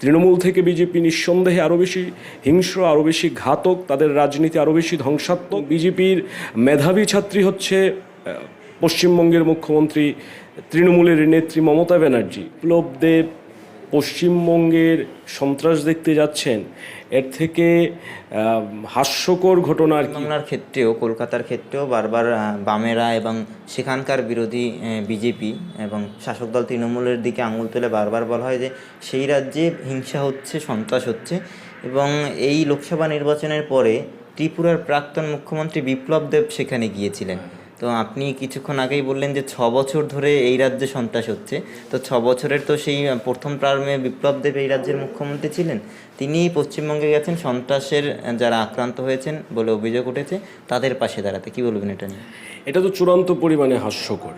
তৃণমূল থেকে বিজেপি নিঃসন্দেহে আরও বেশি হিংস্র আরও বেশি ঘাতক, তাদের রাজনীতি আরও বেশি ধ্বংসাত্মক। বিজেপির মেধাবী ছাত্রী হচ্ছে পশ্চিমবঙ্গের মুখ্যমন্ত্রী তৃণমূলের নেত্রী মমতা ব্যানার্জি। বিপ্লব দেব পশ্চিমবঙ্গের সন্ত্রাস দেখতে যাচ্ছেন। এর থেকে হাস্যকর ঘটনা আর বাংলার ক্ষেত্রেও, কলকাতার ক্ষেত্রেও বারবার বামেরা এবং সেখানকার বিরোধী বিজেপি এবং শাসক দল তৃণমূলের দিকে আঙুল তুলে বারবার বলা হয় যে, সেই রাজ্যে হিংসা হচ্ছে, সন্ত্রাস হচ্ছে এবং এই লোকসভা নির্বাচনের পরে ত্রিপুরার প্রাক্তন মুখ্যমন্ত্রী বিপ্লব দেব সেখানে গিয়েছিলেন। তো আপনি কিছুক্ষণ আগেই বললেন যে ছ বছর ধরে এই রাজ্যে সন্ত্রাস হচ্ছে। তো ছ বছরের তো সেই প্রথম প্রারম্ভে বিপ্লব দেব এই রাজ্যের মুখ্যমন্ত্রী ছিলেন। তিনি পশ্চিমবঙ্গে গেছেন, সন্ত্রাসের যারা আক্রান্ত হয়েছেন বলে অভিযোগ উঠেছে, তাদের পাশে দাঁড়াতে। কি বলবেন এটা নিয়ে? এটা তো চূড়ান্ত পরিমাণে হাস্যকর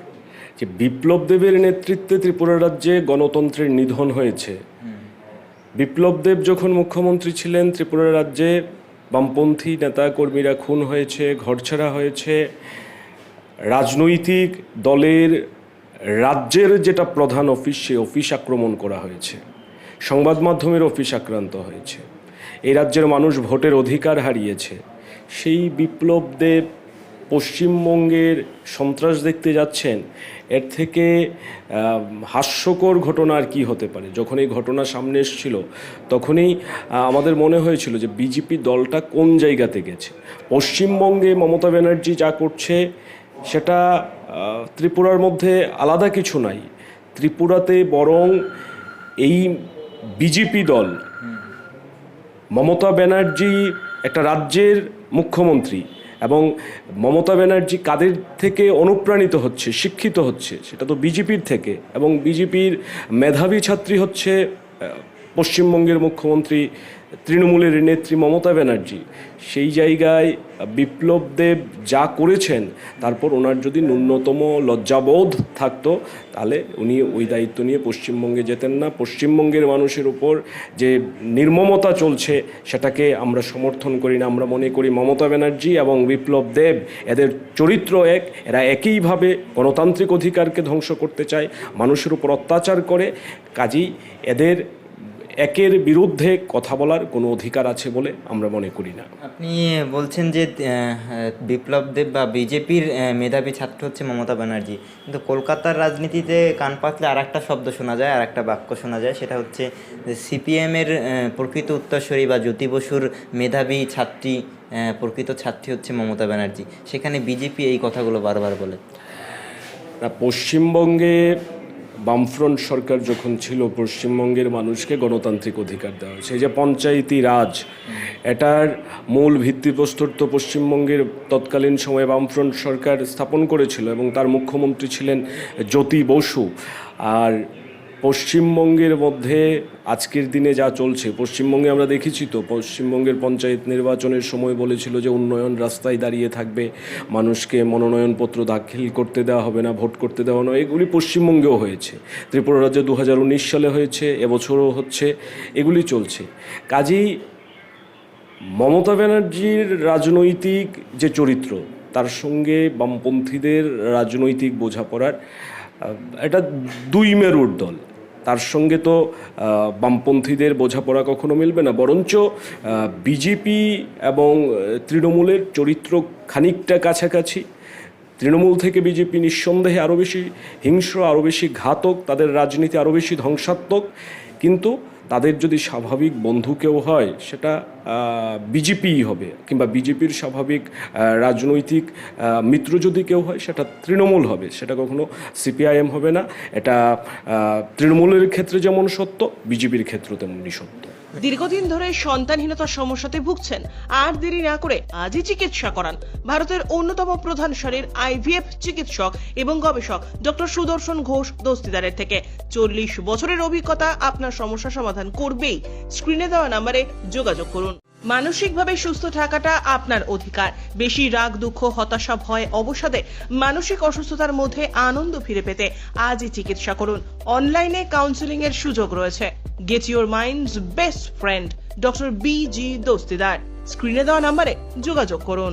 যে বিপ্লব দেবের নেতৃত্বে ত্রিপুরা রাজ্যে গণতন্ত্রের নিধন হয়েছে। বিপ্লব দেব যখন মুখ্যমন্ত্রী ছিলেন, ত্রিপুরা রাজ্যে বামপন্থী নেতা কর্মীরা খুন হয়েছে, ঘরছাড়া হয়েছে রাজনৈতিক দলের রাজ্যের যেটা প্রধান অফিস সে অফিস আক্রমণ করা হয়েছে। সংবাদ মাধ্যমের অফিস আক্রান্ত হয়েছে। এই রাজ্যের মানুষ ভোটের অধিকার হারিয়েছে। সেই বিপ্লব দেব পশ্চিমবঙ্গের সন্ত্রাস দেখতে যাচ্ছেন, এর থেকে হাস্যকর ঘটনা আর কি হতে পারে? যখন এই ঘটনা সামনে এসেছিল, তখনই আমাদের মনে হয়েছিল যে বিজেপি দলটা কোন জায়গাতে গেছে? পশ্চিমবঙ্গে মমতা ব্যানার্জি যা করছে সেটা ত্রিপুরার মধ্যে আলাদা কিছু নাই। ত্রিপুরাতে বরং এই বিজেপি দল, মমতা ব্যানার্জি একটা রাজ্যের মুখ্যমন্ত্রী এবং মমতা ব্যানার্জি কাদের থেকে অনুপ্রাণিত হচ্ছে, শিক্ষিত হচ্ছে, সেটা তো বিজেপির থেকে এবং বিজেপির মেধাবী ছাত্রী হচ্ছে পশ্চিমবঙ্গের মুখ্যমন্ত্রী তৃণমূলের নেত্রী মমতা ব্যানার্জি, সেই জায়গায় বিপ্লব দেব যা করেছেন, তারপর ওনার যদি ন্যূনতম লজ্জাবোধ থাকতো, তাহলে উনি ওই দায়িত্ব নিয়ে পশ্চিমবঙ্গে যেতেন না। পশ্চিমবঙ্গের মানুষের উপর যে নির্মমতা চলছে, সেটাকে আমরা সমর্থন করি না। আমরা মনে করি মমতা ব্যানার্জি এবং বিপ্লব দেব, এদের চরিত্র এক, এরা একইভাবে গণতান্ত্রিক অধিকারকে ধ্বংস করতে চায়, মানুষের উপর অত্যাচার করে, কাজেই এদের একের বিরুদ্ধে কথা বলার কোনো অধিকার আছে বলে আমরা মনে করি না। আপনি বলছেন যে বিপ্লব দেব বা বিজেপির মেধাবী ছাত্র হচ্ছে মমতা ব্যানার্জি। কিন্তু কলকাতার রাজনীতিতে কান পাতলে আর একটা শব্দ শোনা যায় আর একটা বাক্য শোনা যায় সেটা হচ্ছে সিপিএমের প্রকৃত উত্তরস্বরী বা জ্যোতি বসুর মেধাবী ছাত্রী প্রকৃত ছাত্রী হচ্ছে মমতা ব্যানার্জি। সেখানে বিজেপি এই কথাগুলো বারবার বলে। পশ্চিমবঙ্গে বামফ্রন্ট সরকার যখন ছিল, পশ্চিমবঙ্গের মানুষকে গণতান্ত্রিক অধিকার দেওয়া হয়েছে। যে পঞ্চায়েতি রাজ, এটার মূল ভিত্তিপ্রস্তর তো পশ্চিমবঙ্গের তৎকালীন সময়ে বামফ্রন্ট সরকার স্থাপন করেছিল এবং তার মুখ্যমন্ত্রী ছিলেন জ্যোতি বসু। আর পশ্চিমবঙ্গের মধ্যে আজকের দিনে যা চলছে, পশ্চিমবঙ্গে আমরা দেখেছি তো, পশ্চিমবঙ্গের পঞ্চায়েত নির্বাচনের সময় বলেছিল যে উন্নয়ন রাস্তায় দাঁড়িয়ে থাকবে, মানুষকে মনোনয়নপত্র দাখিল করতে দেওয়া হবে না, ভোট করতে দেওয়া না এগুলি পশ্চিমবঙ্গেও হয়েছে। ত্রিপুরা রাজ্যে দু হাজার উনিশ সালে হয়েছে, এবছরও হচ্ছে, এগুলি চলছে। কাজেই মমতা ব্যানার্জির রাজনৈতিক যে চরিত্র, তার সঙ্গে বামপন্থীদের রাজনৈতিক বোঝাপড়ার এটা দুই মেরুর দল। তার সঙ্গে তো বামপন্থীদের বোঝাপড়া কখনো মিলবে না, বরঞ্চ বিজেপি এবং তৃণমূলের চরিত্র খানিকটা কাছাকাছি। তৃণমূল থেকে বিজেপি নিঃসন্দেহে আরও বেশি হিংস্র আরও বেশি ঘাতক, তাদের রাজনীতি আরও বেশি ধ্বংসাত্মক। কিন্তু তাদের যদি স্বাভাবিক বন্ধু কেউ হয়, সেটা বিজেপিই হবে কিংবা বিজেপির স্বাভাবিক রাজনৈতিক মিত্র যদি কেউ হয়, সেটা তৃণমূল হবে। সেটা কখনো সিপিআইএম হবে না। এটা তৃণমূলের ক্ষেত্রে যেমন সত্য, বিজেপির ক্ষেত্রে তেমনই সত্য। দীর্ঘদিন ধরে সন্তানহীনতার সমস্যাতে ভুগছেন। আর দেরি না করে আজই চিকিৎসা করান। ভারতের অন্যতম প্রধান সারির আইভিএফ চিকিৎসক এবং গবেষক ডক্টর সুদর্শন ঘোষ দস্তিদারের থেকে চল্লিশ বছরের অভিজ্ঞতা আপনার সমস্যা সমাধান করবেই। স্ক্রিনে দেওয়া নাম্বারে যোগাযোগ করুন। মানসিকভাবে সুস্থ থাকাটা আপনার অধিকার। বেশি রাগ, দুঃখ, হতাশা, ভয়, অবসাদে মানসিক অসুস্থতার মধ্যে আনন্দ ফিরে পেতে আজই চিকিৎসা করুন। অনলাইনে কাউন্সিলিং এর সুযোগ রয়েছে। Get your minds best friend doctor B G Dastidar স্ক্রিনে দেওয়া নাম্বারে যোগাযোগ করুন।